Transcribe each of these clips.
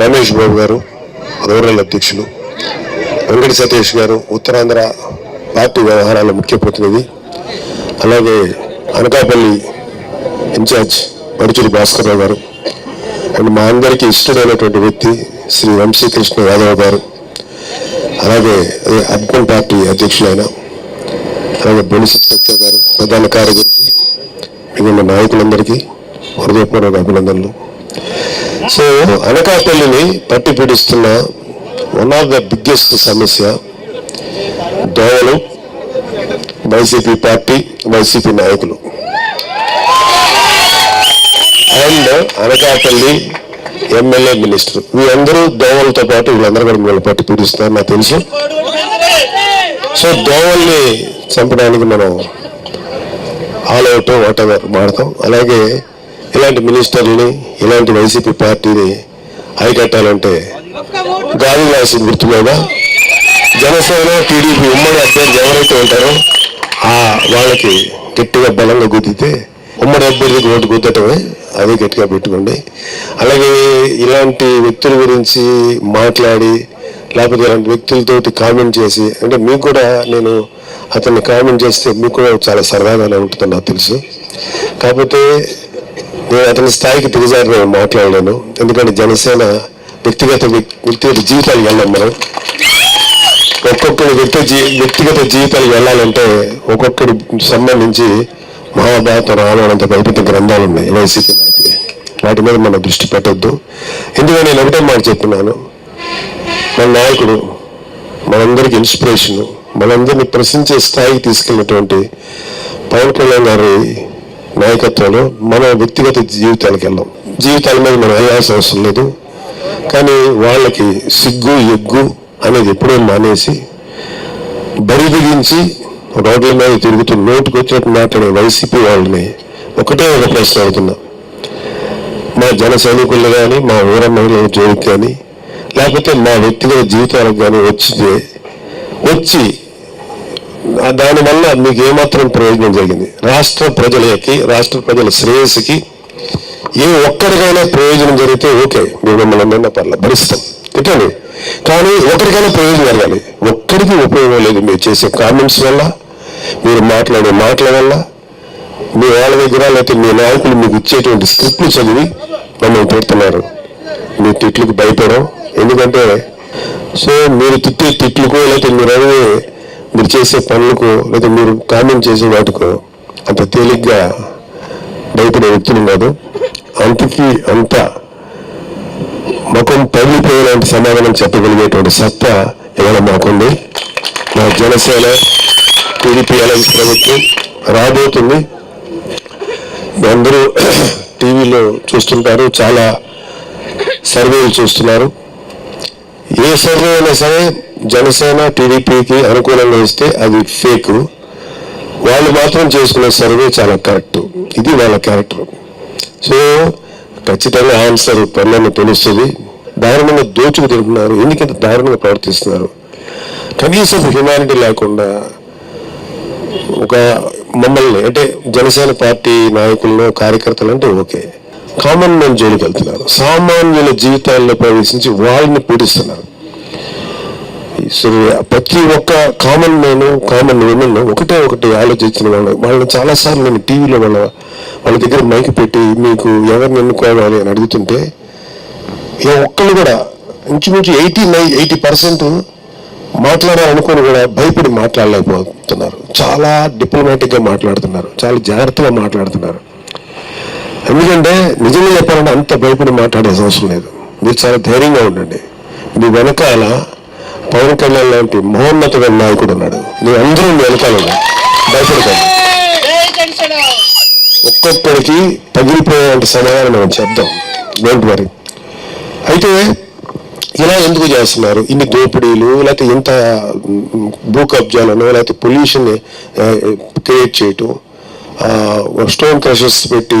రమేష్ బాబు గారు రూరల్ అధ్యక్షులు వెంకట సతీష్ గారు ఉత్తరాంధ్ర పార్టీ వ్యవహారాల ముఖ్య ప్రతినిధి అలాగే అనకాపల్లి ఇన్ఛార్జ్ పడుచుడి భాస్కర్ గారు అండ్ మా అందరికీ ఇష్టమైనటువంటి వ్యక్తి శ్రీ వంశీకృష్ణ యాదవ్ గారు అలాగే అర్బన్ పార్టీ అధ్యక్షులైన అలాగే బొలిసి సత్య గారు ప్రధాన కార్యదర్శి మిగిలిన నాయకులందరికీ హృదయపూర్వక అభినందనలు. సో అనకాపల్లిని పట్టి పీడిస్తున్న వన్ ఆఫ్ ద బిగ్గెస్ట్ సమస్య దోవలు వైసీపీ పార్టీ వైసీపీ నాయకులు అండ్ అనకాపల్లి ఎమ్మెల్యే మినిస్టర్ వీళ్ళందరూ దోవలతో పాటు వీళ్ళందరూ కూడా మిమ్మల్ని పట్టి పీడిస్తున్నారు నాకు తెలుసు. సో దోవల్ని చంపడానికి మనం ఆల్ అవుట్ వాట్ ఎవర్ వాడతాం. అలాగే ఇలాంటి మినిస్టర్ని ఇలాంటి వైసీపీ పార్టీని అరికట్టాలంటే గాలి రాసింది గుర్తు మీద జనసేన టీడీపీ ఉమ్మడి అభ్యర్థి ఎవరైతే ఉంటారో ఆ వాళ్ళకి గట్టిగా బలంగా గుద్దితే ఉమ్మడి అభ్యర్థికి ఓటు గుద్దటమే అది గట్టిగా పెట్టుకోండి. అలాగే ఇలాంటి వ్యక్తుల గురించి మాట్లాడి లేకపోతే ఇలాంటి వ్యక్తులతోటి కామెంట్ చేసి అంటే మీకు కూడా నేను అతన్ని కామెంట్ చేస్తే మీకు కూడా చాలా సరదాగానే ఉంటుందని నాకు తెలుసు. కాకపోతే నేను అతని స్థాయికి దిగజారి నేను మాట్లాడలేను. ఎందుకంటే జనసేన వ్యక్తిగత వ్యక్తిగత జీవితాలు వెళ్ళాం మనం. ఒక్కొక్కరి వ్యక్తి వ్యక్తిగత జీవితాలు వెళ్ళాలంటే ఒక్కొక్కరి సంబంధించి మహాభారత రామాయణంత పైపెద్ద గ్రంథాలు ఉన్నాయి వైసీపీ నాయకులు వాటి మీద మనం దృష్టి పెట్టొద్దు. ఎందుకంటే నేను ఒకటే మాట చెప్తున్నాను. మన నాయకుడు మనందరికి ఇన్స్పిరేషన్ మనందరినీ ప్రశ్నించే స్థాయికి తీసుకెళ్ళినటువంటి పవన్ కళ్యాణ్ గారి నాయకత్వంలో మన వ్యక్తిగత జీవితాలకు వెళ్ళాం. జీవితాల మీద మనం వేయాల్సిన అవసరం లేదు. కానీ వాళ్ళకి సిగ్గు ఎగ్గు అనేది ఎప్పుడో మానేసి బరి బిగించి రోడ్ల మీద తిరుగుతూ నోటుకు వచ్చినట్టు మాట్లాడే వైసీపీ వాళ్ళని ఒకటే ఒక ప్రశ్న అవుతున్నా మా జన సైనికులు కానీ మా ఊర మహిళల జోలికి కానీ లేకపోతే మా వ్యక్తిగత జీవితాలకు కానీ వచ్చితే వచ్చి దానివల్ల మీకు ఏమాత్రం ప్రయోజనం జరిగింది? రాష్ట్ర ప్రజలకి రాష్ట్ర ప్రజల శ్రేయస్సుకి ఏ ఒక్కరికైనా ప్రయోజనం జరిగితే ఓకే మీరు మిమ్మల్ని అందరినీ పర్ల భరిస్తాం. తిట్టండి కానీ ఒకరికైనా ప్రయోజనం జరగాలి. ఒక్కరికి ఉపయోగం లేదు మీరు చేసే కామెంట్స్ వల్ల మీరు మాట్లాడే మాటల వల్ల. మీ వాళ్ళ దగ్గర లేకపోతే మీ నాయకులు మీకు ఇచ్చేటువంటి స్క్రిప్ట్లు చదివి మమ్మల్ని పెడుతున్నారు మీ తిట్లకు భయపడం ఎందుకంటే సో మీరు తిట్టే తిట్లకు లేకపోతే మీరు అడిగే మీరు చేసే పనులకు లేదా మీరు కామెంట్ చేసే వాటికో అంత తేలిగ్గా భయపడే వ్యక్తులు కాదు. అంతకి అంత ముఖం పగిలిపోయేలాంటి సమాధానం చెప్పగలిగేటువంటి సత్తా ఏమైనా మాకుంది. మా జనసేన టీడీపీ అలాంటి ప్రభుత్వం రాబోతుంది. అందరూ టీవీలో చూస్తుంటారు చాలా సర్వేలు చూస్తున్నారు. ఏ సర్వే అయినా సరే జనసేన టీడీపీకి అనుకూలంగా ఇస్తే అది ఫేక్. వాళ్ళు మాత్రం చేసుకున్న సర్వే చాలా కరెక్ట్. ఇది వాళ్ళ క్యారెక్టర్. సో ఖచ్చితంగా ఆన్సర్ త్వరలో తెలుస్తుంది. దారుణంగా దోచుకు తింటున్నారు. ఎందుకంత దారుణంగా ప్రవర్తిస్తున్నారు. కనీసం హ్యుమానిటీ లేకుండా ఒక మమ్మల్ని అంటే జనసేన పార్టీ నాయకులను కార్యకర్తలు అంటే ఓకే. కామన్ మ్యాన్ జోలికి వెళ్తున్నారు సామాన్యుల జీవితాల్లో ప్రవేశించి వాళ్ళని పీడిస్తున్నారు. ప్రతి ఒక్క కామన్ మ్యాన్ కామన్ ఉమెన్ ఒకటే ఒకటి ఆలోచించిన వాళ్ళు వాళ్ళని చాలాసార్లు నేను టీవీలో వాళ్ళ వాళ్ళ దగ్గర మైక్ పెట్టి మీకు ఎవరిని ఎన్నుకోవాలి అని అడుగుతుంటే ఏ ఒక్కళ్ళు కూడా ఇంచుమించు ఎయిటీ నైన్ ఎయిటీ పర్సెంట్ మాట్లాడాలనుకుని కూడా భయపడి మాట్లాడలేకపోతున్నారు. చాలా డిప్లొమాటిక్గా మాట్లాడుతున్నారు. చాలా జాగ్రత్తగా మాట్లాడుతున్నారు. ఎందుకంటే నిజంగా చెప్పాలంటే అంత భయపడి మాట్లాడే అవసరం లేదు. మీరు చాలా ధైర్యంగా ఉండండి. మీ వెనకాల పవన్ కళ్యాణ్ లాంటి మహోన్నతమైన నాయకుడు ఉన్నాడు. నీ అందరూ వెనకాలను. భయపడకండి. ఒక్కొక్కడికి పగిలిపోయేంత సమాధానం మనం చెప్దాం. డోంట్ వరీ అయితే ఇలా ఎందుకు చేస్తున్నారు? ఇన్ని దోపిడీలు లేకపోతే ఇంత భూ కబ్జాలను లేకపోతే పొల్యూషన్ క్రియేట్ చేయటం స్టోన్ క్రషర్స్ పెట్టి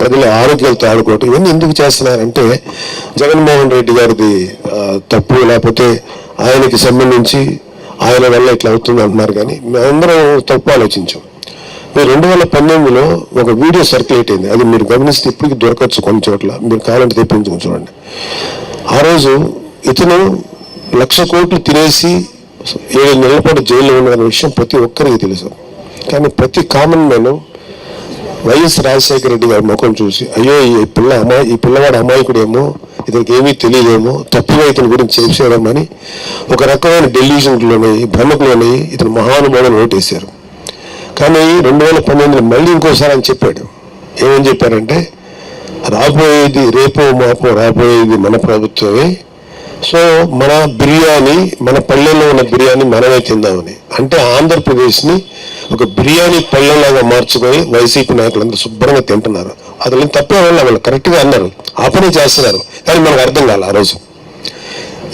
ప్రజల ఆరోగ్యాలతో ఆడుకోవటం ఇవన్నీ ఎందుకు చేస్తున్నారంటే జగన్మోహన్ రెడ్డి గారిది తప్పు లేకపోతే ఆయనకి సంబంధించి ఆయన వల్ల ఇట్లా అవుతుంది అంటున్నారు కానీ మేమందరం తప్పు ఆలోచించాం. మీరు రెండు వేల పంతొమ్మిదిలో ఒక వీడియో సర్క్యులేట్ అయింది. అది మీరు గమనిస్తే ఇప్పటికి దొరకచ్చు కొన్ని చోట్ల. మీరు కావాలంటే తెప్పించుకుని చూడండి. ఆ రోజు ఇతను లక్ష కోట్లు తినేసి ఏడు నెలల పాటు జైల్లో ఉన్న విషయం ప్రతి ఒక్కరికి తెలుసు. కానీ ప్రతి common man YS Rajasekhara Reddy గారి ముఖం చూసి అయ్యో ఈ పిల్ల అమాయి ఈ పిల్లవాడు అమాయకుడేమో ఇతనికి ఏమీ తెలియదేమో. తప్పుగా ఇతని గురించి చేసేయడమని ఒక రకమైన డెల్యూషన్లోని భ్రమకులోని ఇతను మహానుభావులను ఓటేశారు. కానీ రెండు వేల పంతొమ్మిదిలో మళ్ళీ ఇంకోసారి అని చెప్పాడు. ఏమని చెప్పారంటే రాబోయేది రేపో మాపో రాబోయేది మన ప్రభుత్వమే. సో మన బిర్యానీ మన పల్లెల్లో ఉన్న బిర్యానీ మనమే తిందామని. అంటే ఆంధ్రప్రదేశ్ని ఒక బిర్యానీ పల్లెలాగా మార్చుకొని వైసీపీ నాయకులందరూ శుభ్రంగా తింటున్నారు. అతను తప్పే వాళ్ళు వాళ్ళు కరెక్ట్గా అన్నారు. ఆ పని చేస్తున్నారు. కానీ మనకు అర్థం కాలే ఆ రోజు.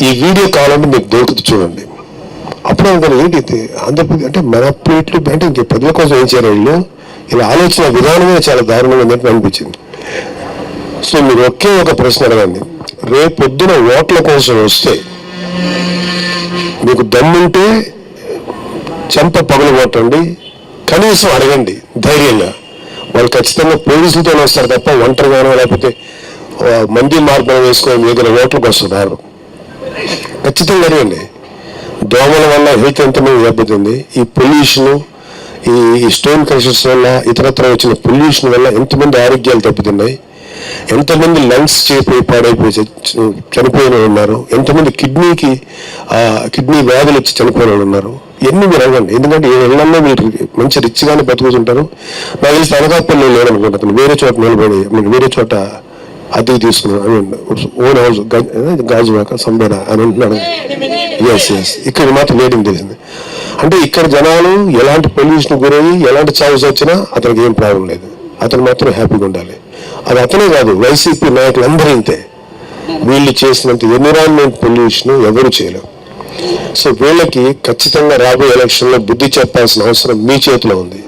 ఈ వీడియో కావాలంటే మీకు దొరుకుతుంది చూడండి. అప్పుడు అనుకుని ఏంటి ఆంధ్రప్రదేశ్ అంటే మన ప్లేట్లు అంటే ఇంక ప్రజల కోసం ఏం చేయాలి వీళ్ళు? ఇలా ఆలోచన విధానమే చాలా దారుణంగా ఉందంటే అనిపించింది. సో మీరు ఒకే ఒక ప్రశ్న అడగండి. రేపు పొద్దున ఓట్ల కోసం వస్తే మీకు దమ్ముంటే చెంప పగలు కొట్టండి. కనీసం అడగండి ధైర్యంగా. వాళ్ళు ఖచ్చితంగా పోలీసులతోనే వస్తారు తప్ప ఒంటరిగానో లేకపోతే మంది మార్గం వేసుకొని మీద ఓట్లకు వస్తున్నారు. ఖచ్చితంగా అడగండి. దోమల వల్ల హెల్త్ ఎంతమంది దెబ్బతింది ఈ పొల్యూషన్ ఈ ఈ స్టోన్ క్రషర్స్ వల్ల ఇతరత్ర వచ్చిన పొల్యూషన్ వల్ల ఎంతమంది ఆరోగ్యాలు దెబ్బతిన్నాయి. ఎంతమంది లంగ్స్ చేపోయి పాడైపోయి చనిపోయిన ఉన్నారు. ఎంతమంది కిడ్నీకి కిడ్నీ వ్యాధులు వచ్చి చనిపోయిన ఉన్నారు. ఎన్ని మీరు అడగండి. ఎందుకంటే ఏ మీరు మంచి రిచ్గానే బతుకుతుంటారు. నాకు తెలిసి అనకాపల్లి లేదనుకుంటున్నాను. వేరే చోట నిలబడి మీకు వేరే చోట అదే తీసుకున్నాడు ఐ ఓన్ హౌస్ గాజువాక సంబేర అని అంటున్నాడు. ఎస్ ఎస్ ఇక్కడ మాత్రం లేదని తెలిసింది అంటే ఇక్కడ జనాలు ఎలాంటి పొల్యూషన్ గురయ్యి ఎలాంటి చావుస్ వచ్చినా అతనికి ఏం ప్రాబ్లం లేదు. అతను మాత్రం హ్యాపీగా ఉండాలి. అది అతనే కాదు వైసీపీ నాయకులు అందరూ ఇంతే. వీళ్ళు చేసినంత ఎన్విరాన్మెంట్ పొల్యూషన్ ఎవరు చేయలేరు. సో వీళ్ళకి ఖచ్చితంగా రాబోయే ఎలక్షన్లో బుద్ధి చెప్పాల్సిన అవసరం మీ చేతిలో ఉంది.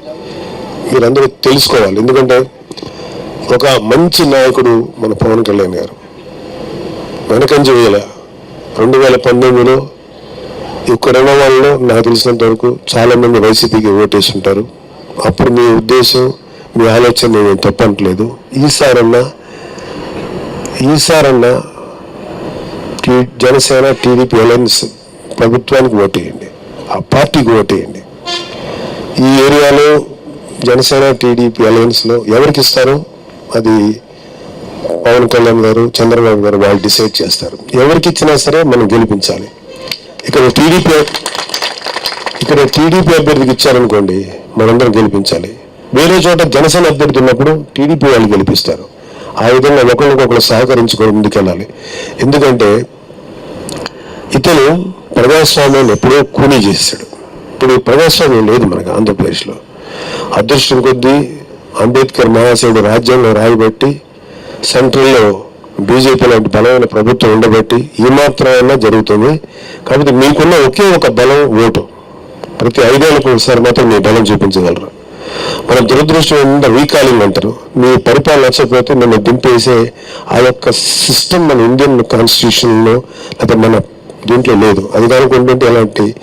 మీరందరూ తెలుసుకోవాలి. ఎందుకంటే ఒక మంచి నాయకుడు మన పవన్ కళ్యాణ్ గారు. వెనకంజ వేల రెండు వేల పంతొమ్మిదిలో ఇక్కడున్న వాళ్ళు నాకు తెలిసినంత వరకు చాలామంది వైసీపీకి ఓటేసి ఉంటారు అప్పుడు మీ ఉద్దేశం మీ ఆలోచన నేను తప్పట్లేదు ఈసారన్నా ఈసారన్నా టీ- జనసేన టీడీపీ అలయన్స్ ప్రభుత్వానికి ఓటేయండి. ఆ పార్టీకి ఓటేయండి. ఈ ఏరియాలో జనసేన టీడీపీ అలయన్స్లో ఎవరికి ఇస్తారో? అది పవన్ కళ్యాణ్ గారు చంద్రబాబు గారు వాళ్ళు డిసైడ్ చేస్తారు. ఎవరికి ఇచ్చినా సరే మనం గెలిపించాలి. ఇక్కడ టీడీపీ ఇక్కడ టీడీపీ అభ్యర్థికి ఇచ్చారనుకోండి మనందరం గెలిపించాలి. వేరే చోట జనసేన అభ్యర్థి ఉన్నప్పుడు టీడీపీ వాళ్ళు గెలిపిస్తారు. ఆ విధంగా ఒకరికొకరు సహకరించుకొని ముందుకెళ్ళాలి. ఎందుకంటే ఇతను ప్రజాస్వామ్యాన్ని ఎప్పుడో కూనీ చేశాడు. ఇప్పుడు ప్రజాస్వామ్యం లేదు మనకు ఆంధ్రప్రదేశ్లో. అదృష్టం కొద్దీ అంబేద్కర్ మహాశయుడు రాజ్యాంగం రాయబట్టి సెంట్రల్లో బీజేపీ లాంటి బలమైన ప్రభుత్వం ఉండబట్టి ఈ మాత్రమైనా జరుగుతుంది. కాబట్టి మీకున్న ఒకే ఒక బలం ఓటు. ప్రతి ఐదేళ్ళకు ఒకసారి మాత్రం మీ బలం చూపించగలరు. మన దురదృష్టం ఏంటంటే రీకాలింగ్ అంటారు. మీ పరిపాలన నచ్చకపోతే నన్ను దింపేసే ఆ యొక్క సిస్టమ్ మన ఇండియన్ కాన్స్టిట్యూషన్లో లేకపోతే మన దీంట్లో లేదు. అది కనుకుంటుంటే ఎలాంటి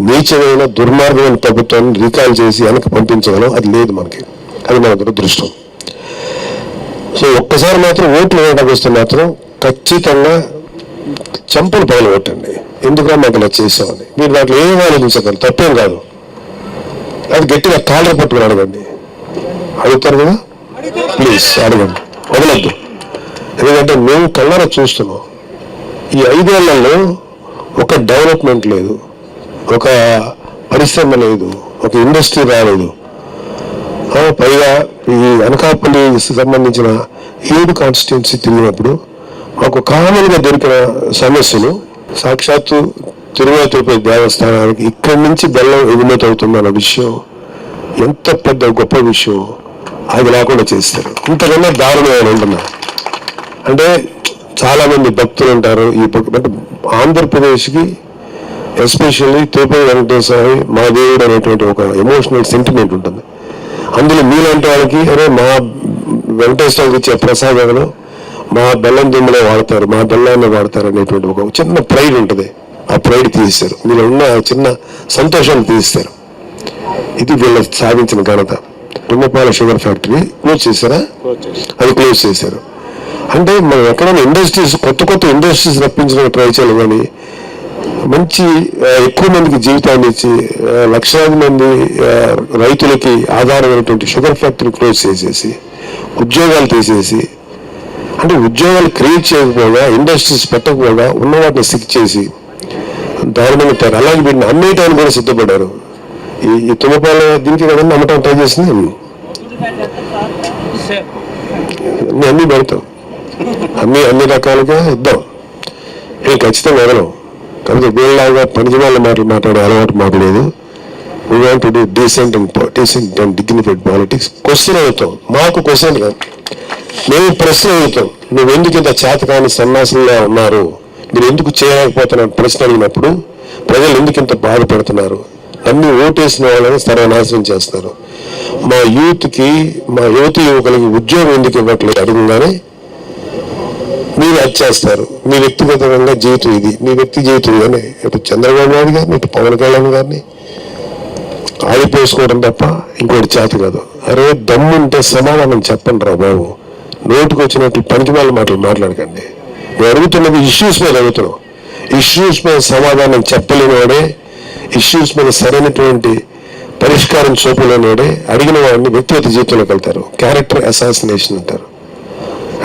నీచమైన దుర్మార్గమైన ప్రభుత్వాన్ని రీకాల్ చేసి వెనక్కి పంపించగలం? అది లేదు మనకి. అది మన దురదృష్టం. సో ఒక్కసారి మాత్రం ఓట్లు వేయడానికి వస్తే మాత్రం ఖచ్చితంగా చెంపలు పగలు కొట్టండి. ఎందుకంటే మాకు ఇలా చేసామని మీరు దాంట్లో ఏం ఆలోచించగలరు తప్పేం కాదు. అది గట్టిగా కాలర్ పట్టుకుని అడగండి. అడుగుతారు కదా? ప్లీజ్ అడగండి. వదలద్దు. ఎందుకంటే మేము కళ్ళారా చూస్తున్నాం. ఈ ఐదేళ్ళలో ఒక డెవలప్మెంట్ లేదు. ఒక పరిశ్రమ లేదు. ఒక ఇండస్ట్రీ రాలేదు. పైగా ఈ అనకాపల్లి సంబంధించిన ఏడు కాన్స్టిట్యున్సీ తిరిగినప్పుడు మాకు కామన్గా దొరికిన సమస్యలు సాక్షాత్తు తిరుమల తిరుపతి దేవస్థానానికి ఇక్కడి నుంచి బెల్లం ఎగుమతి అవుతుందన్న విషయం ఎంత పెద్ద గొప్ప విషయం అది లేకుండా చేస్తారు. ఇంతకన్నా దారుణమైన ఉంటున్నా అంటే చాలామంది భక్తులు ఉంటారు ఈ అంటే ఆంధ్రప్రదేశ్కి ఎస్పెషల్లీ తిరుపతి వెంకటేశ్వర మహాదేవుడు మా దేవుడు అనేటువంటి ఒక ఎమోషనల్ సెంటిమెంట్ ఉంటుంది. అందులో మీలాంటి వాళ్ళకి అరే మా వెంకటేశ్వరకి ఇచ్చే ప్రసాదాలు మా బెల్లం దుమ్ములో వాడతారు మా బెల్లాన్ని వాడతారు అనేటువంటి ఒక చిన్న ప్రైడ్ ఉంటుంది. ఆ ప్రైడ్ తీస్తారు మీలో ఉన్న చిన్న సంతోషాన్ని తీస్తారు ఇది వీళ్ళు సాధించిన ఘనత. తుమ్మపాల షుగర్ ఫ్యాక్టరీ క్లోజ్ చేశారా. అది క్లోజ్ చేశారు. అంటే మనం ఎక్కడైనా ఇండస్ట్రీస్ కొత్త కొత్త ఇండస్ట్రీస్ రప్పించడానికి ట్రై చేయాలి కానీ మంచి ఎక్కువ మందికి జీవితాన్ని ఇచ్చి లక్షలాది మంది రైతులకి ఆధారమైనటువంటి షుగర్ ఫ్యాక్టరీ క్లోజ్ చేసేసి ఉద్యోగాలు తీసేసి అంటే ఉద్యోగాలు క్రియేట్ చేయకపోగా ఇండస్ట్రీస్ పెట్టకపోగా ఉన్న వాటిని సిక్ చేసి దారుణంగా పెట్టారు అలాగే వీటిని అమ్మేయటానికి కూడా సిద్ధపడ్డారు. ఈ ఈ తుమ్మపాల దీనికి కదండి అమ్మటం ట్రై చేసింది అన్ని అన్ని పెడతాం. అన్ని అన్ని రకాలుగా ఇద్దాం. ఖచ్చితంగా వదలం కానీ వీళ్ళలాగా పనికిమాల మాటలు మాట్లాడే అలవాటు మాకు లేదు. We want to do decent and decent and dignified politics question అవుతాం. మాకు క్వశ్చన్ కాదు. మేము ప్రశ్న అడుగుతాం. నువ్వు ఎందుకు ఇంత చేతకాని సన్నాసంగా ఉన్నారు? మీరు ఎందుకు చేయలేకపోతున్నారు? ప్రశ్న అడిగినప్పుడు ప్రజలు ఎందుకు ఇంత బాధపడుతున్నారు? అన్ని ఓటేసిన వాళ్ళని సర్వనాశనం చేస్తారు మా యూత్కి మా యువతి యువకులకి ఉద్యోగం ఎందుకు ఇవ్వట్లేదు? అడగగానే మీరు అది చేస్తారు. మీ వ్యక్తిగతంగా జీవితం ఇది. మీ వ్యక్తి జీవితం ఇదని. ఇటు చంద్రబాబు నాయుడు గారిని ఇటు పవన్ కళ్యాణ్ గారిని ఆడిపోసుకోవడం తప్ప ఇంకోటి చేత కాదు. అరే దమ్ముంటే సమాధానం చెప్పండి రా బాబు. నోటికి వచ్చినట్టు పనికి వాళ్ళ మాటలు మాట్లాడకండి. అడుగుతున్నది ఇష్యూస్ మీద అడుగుతున్నాం ఇష్యూస్ మీద సమాధానం చెప్పలేని వాడే ఇష్యూస్ మీద సరైనటువంటి పరిష్కారం చూపలేని వాడే అడిగిన వాడిని వ్యక్తిగత జీవితంలోకి వెళ్తారు. క్యారెక్టర్ అసాసినేషన్ అంటారు.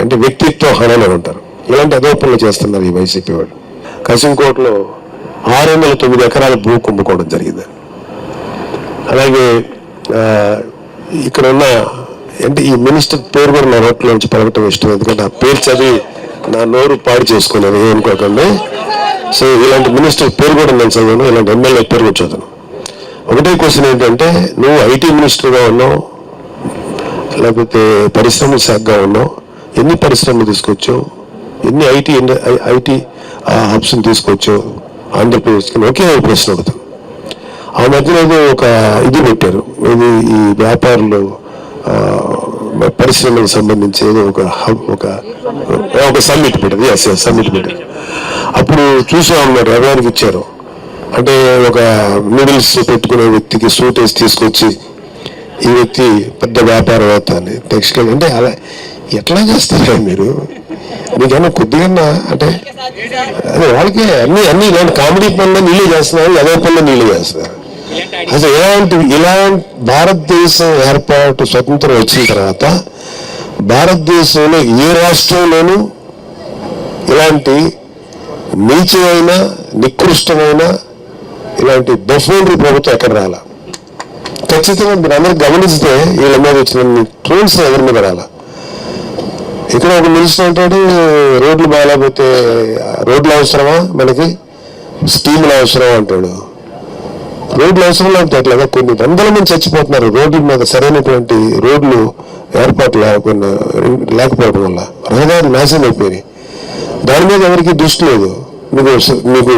అంటే వ్యక్తిత్వ హననం అంటారు. ఇలాంటి అదోపనలు చేస్తున్నారు ఈ వైసీపీ వాళ్ళు. కసింకోటలో ఆరు వందల తొమ్మిది ఎకరాల భూ కుంభకోవడం జరిగింది. అలాగే ఇక్కడ ఉన్న అంటే ఈ మినిస్టర్ పేరు కూడా నా నోట్లో నుంచి పలకటం ఇష్టం ఎందుకంటే ఆ పేరు చదివి నా నోరు పాడు చేసుకున్నాను ఏమనుకోకండి సో ఇలాంటి మినిస్టర్ పేరు కూడా నేను చదివాను ఇలాంటి ఎమ్మెల్యే పేరు కూడా చదివాను. ఒకటే క్వశ్చన్ ఏంటంటే నువ్వు ఐటీ మినిస్టర్గా ఉన్నావు లేకపోతే పరిశ్రమల శాఖగా ఉన్నావు ఎన్ని పరిశ్రమలు తీసుకొచ్చావు? ఎన్ని ఐటీ ఐటీ హబ్స్ని తీసుకొచ్చావు ఆంధ్రప్రదేశ్కి ఒకే ప్రశ్న అడుగుతాను ఆ మధ్యన ఏదో ఒక ఇది పెట్టారు. ఇది ఈ వ్యాపారులు పరిశ్రమలకు సంబంధించి ఏదో ఒక హబ్ ఒక ఒక సమ్మిట్ పెట్టారు. ఎస్ ఎస్ సమ్మిట్ పెట్టారు. అప్పుడు చూసాం మరి ఎవరికి ఇచ్చారు. అంటే ఒక నూడిల్స్ పెట్టుకునే వ్యక్తికి సూట్ వేసి తీసుకొచ్చి ఈ వ్యక్తి పెద్ద వ్యాపారవేత్త అని. టెక్స్టైల్ అంటే అలా ఎట్లా చేస్తారా మీరు? మీకన్నా కొద్దిగా అంటే అదే వాళ్ళకి అన్ని అన్ని ఇలాంటి కామెడీ పనులు నీళ్ళు చేస్తున్నారు అదే పనులు నీళ్ళు చేస్తున్నారు. అసలు ఇలాంటి ఇలాంటి భారతదేశం ఏర్పాటు స్వతంత్రం వచ్చిన తర్వాత భారతదేశంలో ఏ రాష్ట్రంలోనూ ఇలాంటి నీచమైన నికృష్టమైన ఇలాంటి బఫోన్రీ ప్రభుత్వం ఎక్కడ రాలా? ఖచ్చితంగా మీరు అందరూ గమనిస్తే వీళ్ళ మీద వచ్చిన ట్రోల్స్ ఎవరి మీద రాలా? ఇక్కడ ఒక మినిస్టర్ అంటాడు రోడ్లు బాగాలేకపోతే రోడ్లు అవసరమా మనకి? స్టీములు అవసరం అంటాడు. రోడ్లు అవసరం లేకపోతే అట్లాగా కొన్ని వందల మంది చచ్చిపోతున్నారు రోడ్ల మీద సరైనటువంటి రోడ్లు ఏర్పాటు లేకుండా లేకపోవడం వల్ల. రహదారి నాశనం అయిపోయినాయి. దాని మీద ఎవరికి దృష్టి లేదు. మీకు మీకు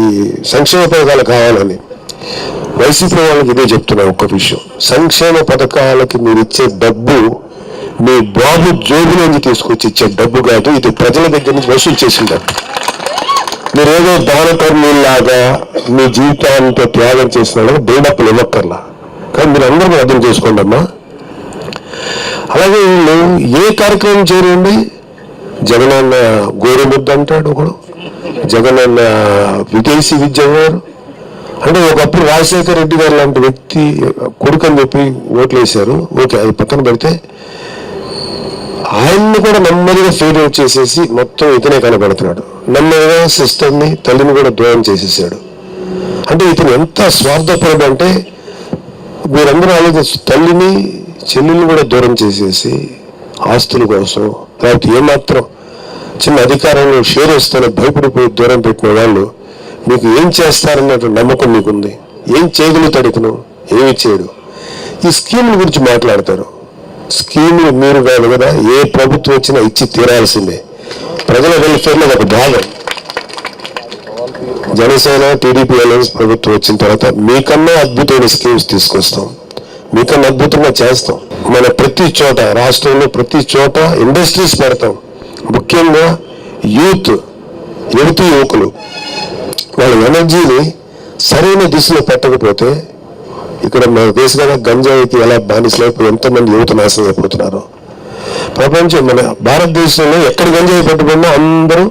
ఈ సంక్షేమ పథకాలు కావాలని. వైసీపీ వాళ్ళకి ఇదే చెప్తున్నా ఒక్క విషయం. సంక్షేమ పథకాలకి మీరు ఇచ్చే డబ్బు మీ బాబు జోబు నుంచి తీసుకొచ్చి ఇచ్చే డబ్బు కాదు ఇది ప్రజల దగ్గర నుంచి వసూలు చేసింటారు మీరేదో దానకర్మీలాగా మీ జీవితాంతో త్యాగం చేసిన వాళ్ళకి బిల్డప్లు ఇవ్వక్కర్లా. కానీ మీరు అందరూ అర్థం చేసుకోండి అమ్మా. అలాగే వీళ్ళు ఏ కార్యక్రమం చేయండి జగనన్న గోరుముద్ద అంటాడు ఒకడు. జగనన్న విదేశీ విద్య గారు అంటే ఒకప్పుడు రాజశేఖర రెడ్డి గారు లాంటి వ్యక్తి కొడుకు అని చెప్పి ఓట్లు వేశారు ఓకే అది పక్కన పెడితే ఆయన్ని కూడా నెమ్మదిగా ఫెయిల్ అవుట్ చేసేసి మొత్తం ఇతనే కనబడుతున్నాడు. నెమ్మదిగా సిస్టర్ని తల్లిని కూడా దూరం చేసేసాడు. అంటే ఇతను ఎంత స్వార్థపరుడు అంటే మీరందరూ ఆలోచించు తల్లిని చెల్లిని కూడా దూరం చేసేసి ఆస్తుల కోసం లేకపోతే ఏమాత్రం చిన్న అధికారంలో షేర్ వస్తేనే భయపడిపోయి దూరం పెట్టిన వాళ్ళు మీకు ఏం చేస్తారన్నట్టు నమ్మకం మీకుంది. ఏం చేయగలుగుతాడు ఇతను? ఏమి చేయడు. ఈ స్కీముల గురించి మాట్లాడతారు. స్కీములు మీరు కాదు కదా ఏ ప్రభుత్వం వచ్చినా ఇచ్చి తీరాల్సిందే. ప్రజల వెల్ఫేర్లో ఒక భాగం. జనసేన టీడీపీ అలయన్స్ ప్రభుత్వం వచ్చిన తర్వాత మీకన్నా అద్భుతమైన స్కీమ్స్ తీసుకొస్తాం. మీకన్నా అద్భుతంగా చేస్తాం. మన ప్రతి చోట రాష్ట్రంలో ప్రతి చోట ఇండస్ట్రీస్ పెడతాం. ముఖ్యంగా యూత్ యువతి యువకులు. వాళ్ళ ఎనర్జీని సరైన దిశలో పెట్టకపోతే ఇక్కడ మన దేశంలో గంజాయికి ఎలా బానిసలైపోయి ఎంతమంది యువత నాశనం అయిపోతున్నారు ప్రపంచం మన భారతదేశంలో ఎక్కడ గంజాయి పట్టుకున్నా అందరూ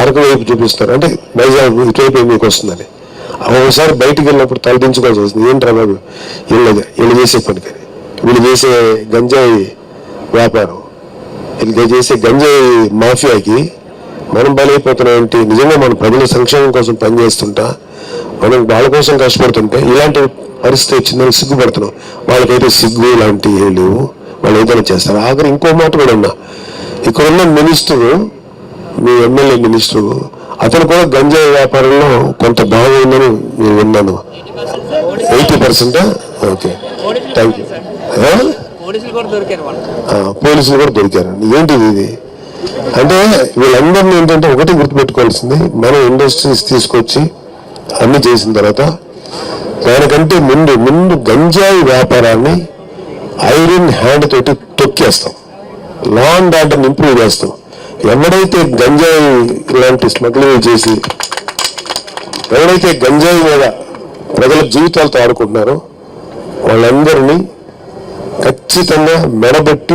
అరకు వైపు చూపిస్తారు. అంటే వైజాగ్ ఇటువైపు మీకు వస్తుందని. ఒకసారి బయటికి వెళ్ళినప్పుడు తలదించుకోవాల్సి వస్తుంది. ఏంట్రా బాబు? వీళ్ళు వీళ్ళు చేసే పనికి. వీళ్ళు చేసే గంజాయి వ్యాపారం. వీళ్ళు చేసే గంజాయి మాఫియాకి మనం బలైపోతున్నామంటే నిజంగా మన ప్రజల సంక్షేమం కోసం పనిచేస్తుంటా మనం వాళ్ళ కోసం కష్టపడుతుంటే ఇలాంటి పరిస్థితి వచ్చిందని సిగ్గుపడుతున్నాం వాళ్ళకైతే సిగ్గు ఇలాంటివి ఏం లేవు. వాళ్ళు ఏదైనా చేస్తారు. ఆఖరి ఇంకో మాట కూడా ఉన్నా ఇక్కడున్న మినిస్టరు మీ ఎమ్మెల్యే మినిస్టరు అతను కూడా గంజాయి వ్యాపారంలో కొంత బాగుందని నేను విన్నాను. ఎయిటీ పర్సెంటా? ఓకే. థ్యాంక్ యూ పోలీసులు కూడా దొరికారు వాళ్ళు ఆ, పోలీసులు కూడా దొరికారు. ఏంటిది ఇది? అంటే వీళ్ళందరినీ ఏంటంటే ఒకటి గుర్తుపెట్టుకోవాల్సింది. మనం ఇండస్ట్రీస్ తీసుకొచ్చి అన్ని చేసిన తర్వాత దానికంటే ముందు ముందు గంజాయి వ్యాపారాన్ని ఐరన్ హ్యాండ్ తోటి తొక్కేస్తాం. లాన్ అండ్ ఆర్డర్ని ఇంప్రూవ్ చేస్తాం. ఎవడైతే గంజాయి ఇలాంటి స్మగ్లింగ్ చేసి ఎవరైతే గంజాయి మీద ప్రజల జీవితాలతో ఆడుకుంటున్నారో వాళ్ళందరినీ ఖచ్చితంగా మెడబెట్టి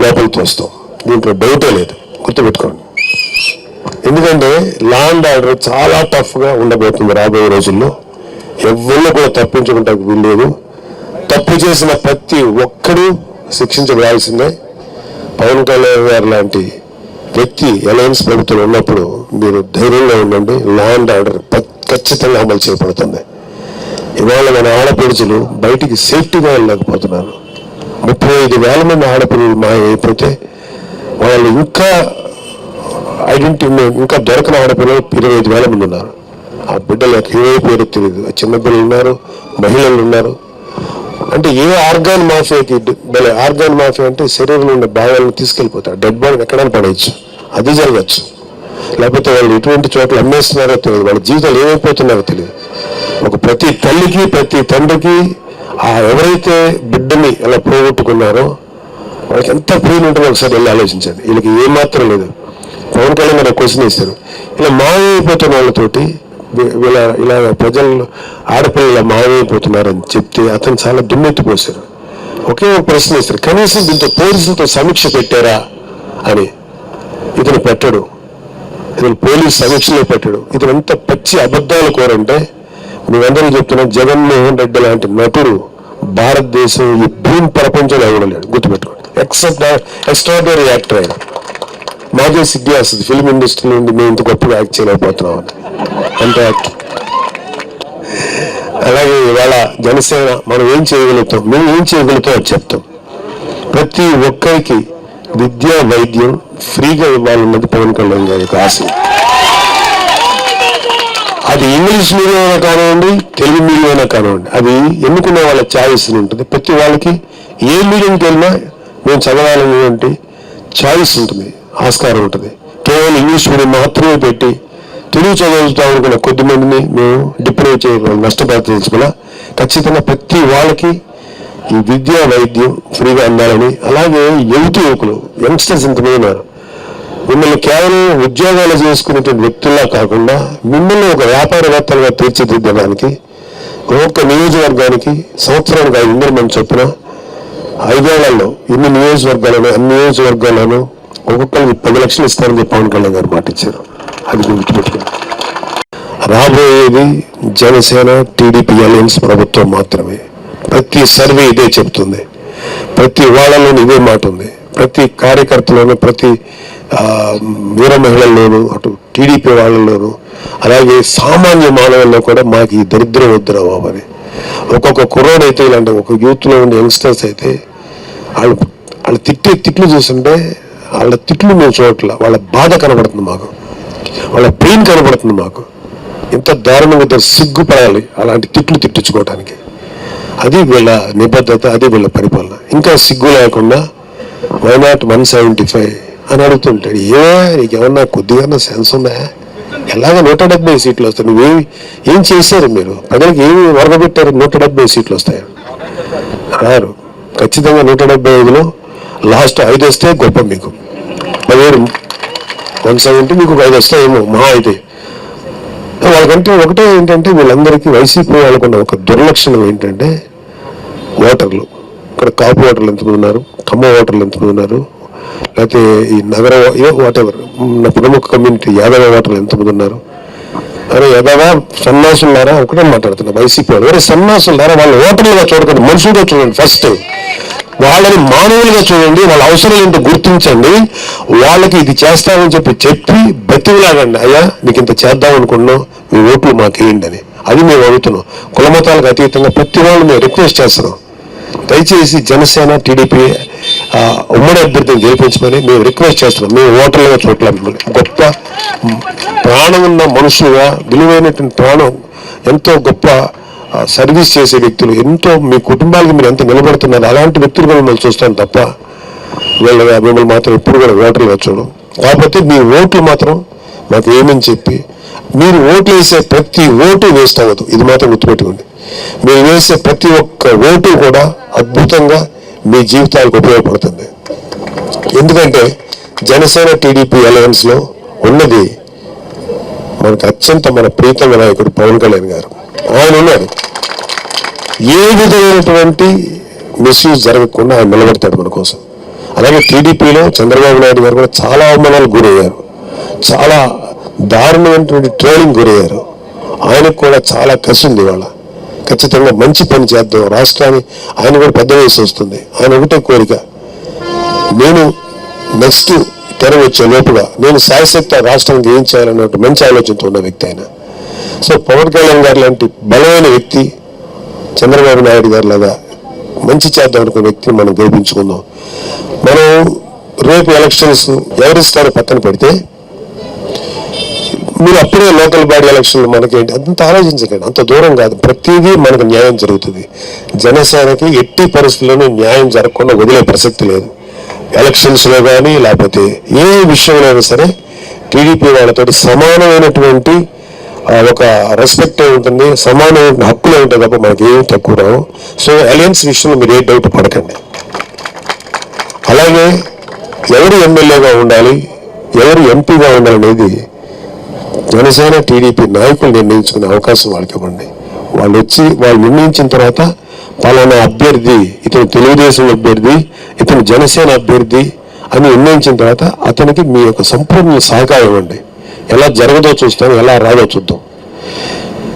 లోపలికి తోస్తాం. దీంట్లో డౌటే లేదు. గుర్తుపెట్టుకోండి. ఎందుకంటే లా అండ్ ఆర్డర్ చాలా టఫ్గా ఉండబోతుంది రాబోయే రోజుల్లో. ఎవరిలో కూడా తప్పించుకుంటానికి వీల్లేదు. తప్పు చేసిన ప్రతి ఒక్కరూ శిక్షించబడాల్సిందే పవన్ కళ్యాణ్ గారు లాంటి వ్యక్తి అలయన్స్ ప్రభుత్వం ఉన్నప్పుడు మీరు ధైర్యంగా ఉండండి. లా అండ్ ఆర్డర్ ఖచ్చితంగా అమలు చేయబడుతుంది ఇవాళ మన ఆడపడుచులు బయటికి సేఫ్టీగా వెళ్ళలేకపోతున్నారు. ముప్పై ఐదు వేల మంది ఆడపిల్లలు మా అయిపోతే వాళ్ళు ఇంకా ఐడెంటిటీ ఇంకా దొరకని ఆడపిల్లలు ఇరవై ఐదు వేల మంది ఉన్నారు. ఆ బిడ్డలు ఏ పేరు తెలియదు. ఆ చిన్నపిల్లలు ఉన్నారు మహిళలు ఉన్నారు. అంటే ఏ ఆర్గాన్ మాఫియాకి బలే ఆర్గాన్ మాఫియా అంటే శరీరంలో ఉన్న భావాలను తీసుకెళ్ళిపోతారు. డెడ్ బాడీ ఎక్కడైనా పడవచ్చు అది జరగచ్చు. లేకపోతే వాళ్ళు ఎటువంటి చోట్ల అమ్మేస్తున్నారో తెలియదు. వాళ్ళ జీవితాలు ఏమైపోతున్నారో తెలియదు. ఒక ప్రతి తల్లికి ప్రతి తండ్రికి ఆ ఎవరైతే బిడ్డని అలా పోగొట్టుకున్నారో వాళ్ళకి ఎంత ప్రేమ ఉంటుందో ఒకసారి వెళ్ళి ఆలోచించండి. వీళ్ళకి ఏమాత్రం లేదు. పవన్ కళ్యాణ్ గారు క్వశ్చన్ ఇస్తారు ఇలా మాయమైపోతున్న వాళ్ళతోటి ఇలా ఇలా ప్రజలు ఆడపిల్లల మాయమైపోతున్నారని చెప్తే అతను చాలా దుమ్మెత్తిపోసారు ఒకే ఒక ప్రశ్న వేశారు. కనీసం దీంతో పోలీసులతో సమీక్ష పెట్టారా? అని. ఇతను పెట్టడు. ఇతను పోలీస్ సమీక్షలో పెట్టాడు. ఇతను ఎంత పచ్చి అబద్ధాలు కోరంటే మేమందరూ చెప్తున్నాం జగన్మోహన్ రెడ్డి లాంటి నటుడు భారతదేశం ఈ భూమి ప్రపంచంలో ఎవడలేడు గుర్తుపెట్టుకోండి. ఎక్సెప్ట్ ఎక్స్ట్రాడనరీ యాక్టర్ ఆయన. మాకే సిగ్గు వస్తుంది ఫిల్మ్ ఇండస్ట్రీ నుండి మేము ఇంత గొప్పగా యాక్ట్ చేయలేకపోతున్నాం అని అంత యాక్ట్ అలాగే ఇవాళ జనసేన మనం ఏం చేయగలుగుతాం? మేము ఏం చేయగలుగుతాం అది చెప్తాం. ప్రతి ఒక్కరికి విద్య వైద్యం ఫ్రీగా ఇవ్వాలన్నది పవన్ కళ్యాణ్ గారి యొక్క ఆశ. అది ఇంగ్లీష్ మీడియం అయినా కానివ్వండి తెలుగు మీడియం అయినా కానివ్వండి అది ఎన్నుకునే వాళ్ళ ఛాయిస్ ఉంటుంది. ప్రతి వాళ్ళకి ఏ మీడియంకి వెళ్ళినా మేము చదవాలనేటువంటి ఛాయిస్ ఉంటుంది. ఆస్కారం ఉంటుంది. కేవలం ఇంగ్లీష్ మీడియం మాత్రమే పెట్టి తెలుగు చదువుతాం అనుకున్న కొద్ది మందిని మేము డిప్రైవ్ చేయగలం నష్టపరచదలుచుకున్నా ఖచ్చితంగా ప్రతి వాళ్ళకి ఈ విద్య వైద్యం ఫ్రీగా అందాలని అలాగే యువతి యువకులు యంగ్స్టర్స్ ఇంతమంది ఉన్నారు. మిమ్మల్ని కేవలం ఉద్యోగాలు చేసుకునేటువంటి వ్యక్తుల్లా కాకుండా మిమ్మల్ని ఒక వ్యాపారవేత్తలుగా తీర్చిదిద్దడానికి ఒక్కొక్క నియోజకవర్గానికి సంవత్సరానికి ఐదు వందల మంది చొప్పున ఐదేళ్ళలో ఎన్ని నియోజకవర్గాలను అన్ని నియోజకవర్గాలను ఒక్కొక్కరికి పది లక్షలు ఇస్తారని చెప్పి పవన్ కళ్యాణ్ గారు మాట ఇచ్చారు. అది గుర్తుపెట్టుకోండి. రాబోయేది జనసేన టీడీపీ అలయన్స్ ప్రభుత్వం మాత్రమే. ప్రతి సర్వే ఇదే చెప్తుంది ప్రతి వాళ్ళలోనూ ఇదే మాట ఉంది. ప్రతి కార్యకర్తలోనూ ప్రతి ఆ, వీర మహిళల్లోనూ అటు టీడీపీ వాళ్ళలోనూ అలాగే సామాన్య మానవుల్లో కూడా మాకు ఈ దరిద్రం వద్దురా బాబు ఒక్కొక్క కుర్రోడు అయితే ఇలాంటి ఒక యూత్లో ఉండే యంగ్స్టర్స్ అయితే వాళ్ళు వాళ్ళు తిట్టే తిట్లు చూస్తుంటే వాళ్ళ తిట్లు మేము చోట్ల వాళ్ళ బాధ కనబడుతుంది మాకు. వాళ్ళ పెయిన్ కనబడుతుంది మాకు. ఎంత దారుణంగా సిగ్గుపడాలి అలాంటి తిట్లు తిట్టించుకోవడానికి అది వీళ్ళ నిబద్ధత అది వీళ్ళ పరిపాలన. ఇంకా సిగ్గు లేకుండా why not one seventy five అని అడుగుతుంటాడు. ఏ నీకేమన్నా కొద్దిగా సెన్స్ ఉన్నాయా ఎలాగ నూట డెబ్బై సీట్లు వస్తాయి? నువ్వేమి ఏం చేశారు మీరు? ప్రజలకు ఏమి వరగబెట్టారు? నూట డెబ్బై సీట్లు వస్తాయి? రారు ఖచ్చితంగా నూట డెబ్బై ఐదులో లాస్ట్ ఐదు వస్తే గొప్ప మీకు. పదివేలు వన్ సెవెంటీ మీకు ఒక ఐదు వస్తాయేమో మహా అయితే. వాళ్ళకంటే ఒకటే ఏంటంటే వీళ్ళందరికీ వైసీపీ వాళ్ళకున్న ఒక దుర్లక్షణం ఏంటంటే ఓటర్లు. ఇక్కడ కాపు ఓటర్లు ఎంతమంది ఉన్నారు ఖమ్మం ఓటర్లు ఎంతమంది ఉన్నారు లేకపోతే ఈ నగర వాటెవర్ ప్రముఖ కమ్యూనిటీ యాదవ ఓటర్లు ఎంతమంది ఉన్నారు. అరే యాదవ సన్నాసులారా ఒకటే మాట్లాడుతున్నా వైసీపీ వాళ్ళు. అరే సన్నాసులారా వాళ్ళు ఓటర్లుగా చూడకండి మనుషులుగా చూడండి ఫస్ట్ వాళ్ళని మానవులుగా చూడండి వాళ్ళ అవసరం ఏంటో గుర్తించండి. వాళ్ళకి ఇది చేస్తామని చెప్పి చెప్పి బతిలాగండి అయ్యా నీకు ఇంత చేద్దాం అనుకున్నాం మీ ఓట్లు మాకు ఇవ్వండి అని. అది మేము అడుగుతున్నాం. కులమతాలకు అతీతంగా ప్రతి వాళ్ళు మేము రిక్వెస్ట్ చేస్తున్నాం. దయచేసి జనసేన టీడీపీ ఉమ్మడి అభ్యర్థిని గెలిపించమని మేము రిక్వెస్ట్ చేస్తున్నాం. మేము ఓటర్లుగా చూడలేం గొప్ప ప్రాణం ఉన్న మనుషులుగా విలువైనటువంటి ప్రాణం ఎంతో గొప్ప సర్వీస్ చేసే వ్యక్తులు ఎంతో మీ కుటుంబాలకు మీరు ఎంత నిలబడుతున్నారు అలాంటి వ్యక్తులుగా మిమ్మల్ని చూస్తాను తప్ప వీళ్ళ మిమ్మల్ని మాత్రం ఎప్పుడు కూడా ఓటర్లుగా చూడం కాకపోతే మీ ఓట్లు మాత్రం మాకు ఏమని చెప్పి మీరు ఓట్లు వేసే ప్రతి ఓటు వేస్ట్ అవ్వదు. ఇది మాత్రం గుర్తుపెట్టుకోండి. మీరు వేసే ప్రతి ఒక్క ఓటు కూడా అద్భుతంగా మీ జీవితాలకు ఉపయోగపడుతుంది. ఎందుకంటే జనసేన టీడీపీ అలయన్స్లో ఉన్నది మనకు అత్యంత మన ప్రీతమ నాయకుడు పవన్ కళ్యాణ్ గారు. ఆయన ఉన్నారు. ఏ విధమైనటువంటి మిస్యూజ్ జరగకుండా ఆయన నిలబడతాడు మన కోసం. అలాగే టీడీపీలో చంద్రబాబు నాయుడు గారు కూడా చాలా అవమానాలకు గురయ్యారు. చాలా దారుణమైనటువంటి ట్రోలింగ్ గురయ్యారు. ఆయనకు కూడా చాలా కసి ఉంది ఇవాళ. ఖచ్చితంగా మంచి పని చేద్దాం. రాష్ట్రాన్ని ఆయన కూడా పెద్ద వయసు వస్తుంది. ఆయన ఒకటే కోరిక. నేను నెక్స్ట్ తెర వచ్చే లోపల నేను శాశ్వత రాష్ట్రానికి ఏం చేయాలన్న మంచి ఆలోచనతో ఉన్న వ్యక్తి ఆయన. సో పవన్ కళ్యాణ్ గారు లాంటి బలమైన వ్యక్తి చంద్రబాబు నాయుడు గారు లాగా మంచి చేద్దాం అనుకున్న వ్యక్తిని మనం గెలిపించుకుందాం. మనం రేపు ఎలక్షన్స్ ఎవరిస్తారో పక్కన పెడితే మీరు అప్పుడే లోకల్ బాడీ ఎలక్షన్లు మనకేంటి? అంత ఆలోచించకండి. అంత దూరం కాదు. ప్రతిదీ మనకు న్యాయం జరుగుతుంది. జనసేనకి ఎట్టి పరిస్థితుల్లోనూ న్యాయం జరగకుండా వదిలే ప్రసక్తి లేదు. ఎలక్షన్స్లో కానీ లేకపోతే ఏ విషయంలో అయినా సరే టీడీపీ వాళ్ళతో సమానమైనటువంటి ఒక రెస్పెక్ట్ ఉంటుంది సమానమైన హక్కులు ఉంటాయి తప్ప మనకి ఏం తక్కువ సో అలయన్స్ విషయంలో మీరు ఏ డౌట్ పడకండి. అలాగే ఎవరు ఎమ్మెల్యేగా ఉండాలి ఎవరు ఎంపీగా ఉండాలనేది జనసేన టీడీపీ నాయకులు నిర్ణయించుకునే అవకాశం వాళ్ళకి ఇవ్వండి. వాళ్ళు వచ్చి వాళ్ళు నిర్ణయించిన తర్వాత పలానా అభ్యర్థి ఇతను తెలుగుదేశం అభ్యర్థి ఇతను జనసేన అభ్యర్థి అని నిర్ణయించిన తర్వాత అతనికి మీ యొక్క సంపూర్ణ సహకారం ఇవ్వండి. ఎలా జరగదో చూస్తాం ఎలా రాదో చూద్దాం.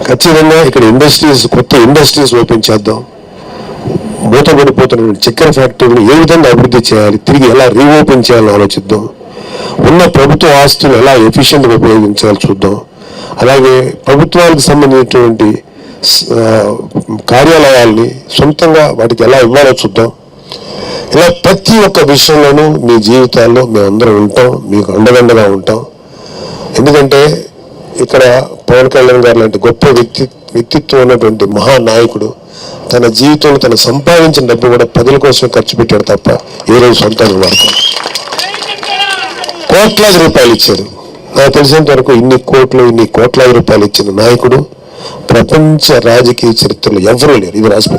ఖచ్చితంగా ఇక్కడ ఇండస్ట్రీస్ కొత్త ఇండస్ట్రీస్ ఓపెన్ చేద్దాం. మూతపడిపోతున్న చక్కెర ఫ్యాక్టరీని ఏ విధంగా అభివృద్ధి చేయాలి తిరిగి ఎలా రీఓపెన్ చేయాలని ఆలోచిద్దాం. ఉన్న ప్రభుత్వ ఆస్తులు ఎలా ఎఫిషియెంట్గా ఉపయోగించాలో చూద్దాం. అలాగే ప్రభుత్వాలకు సంబంధించినటువంటి కార్యాలయాల్ని సొంతంగా వాటికి ఎలా ఇవ్వాలో చూద్దాం. ఇలా ప్రతి ఒక్క విషయంలోనూ మీ జీవితాల్లో మేమందరం ఉంటాం మీకు అండదండగా ఉంటాం. ఎందుకంటే ఇక్కడ పవన్ కళ్యాణ్ గారు లాంటి గొప్ప వ్యక్తి వ్యక్తిత్వం ఉన్నటువంటి మహానాయకుడు తన జీవితంలో తను సంపాదించిన డబ్బు కూడా ప్రజల కోసం ఖర్చు పెట్టాడు తప్ప ఏ రోజు సొంతానికి వాడుకోడు కోట్లాది రూపాయలు ఇచ్చారు. నాకు తెలిసినంత వరకు ఇన్ని కోట్లు ఇన్ని కోట్లాది రూపాయలు ఇచ్చిన నాయకుడు ప్రపంచ రాజకీయ చరిత్రలో ఎవరూ లేరు. ఇది రాసి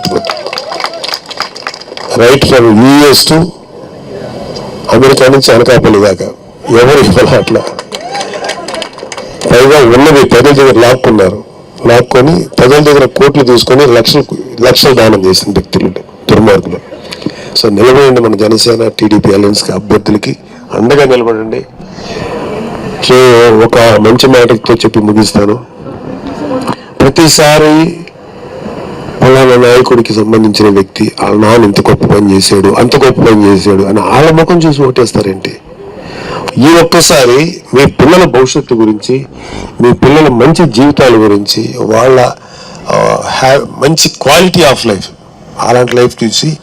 write from US to America నుంచి అనకాపల్లి దాకా. ఎవరు ఇవ్వాలి అట్లా? పైగా ఉన్నది పెద్దల దగ్గర లాక్కున్నారు. లాక్కొని ప్రజల దగ్గర కోట్లు తీసుకొని లక్షలు లక్షలు దానం చేసిన వ్యక్తులు దుర్మార్గులు. సో నిలబడండి మన జనసేన టీడీపీ అలయన్స్కి అభ్యర్థులకి. అండగా నిలబడండి. సో ఒక మంచి మాటతో చెప్పి ముగిస్తాను. ప్రతిసారి పలానా నాయకుడికి సంబంధించిన వ్యక్తి ఆ నాన్న ఇంత గొప్ప పని చేశాడు అంత గొప్ప పని చేశాడు అని వాళ్ళ ముఖం చూసి ఓటేస్తారేంటి? ఈ ఒక్కసారి మీ పిల్లల భవిష్యత్తు గురించి మీ పిల్లల మంచి జీవితాల గురించి వాళ్ళ హ్యా- మంచి క్వాలిటీ ఆఫ్ లైఫ్ అలాంటి లైఫ్ చూసి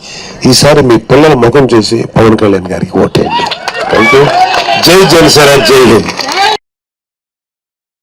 ఈసారి మీ పిల్లల ముఖం చూసి పవన్ కళ్యాణ్ గారికి ఓటేయండి. థ్యాంక్ యూ జై జనసేన జై హింద్.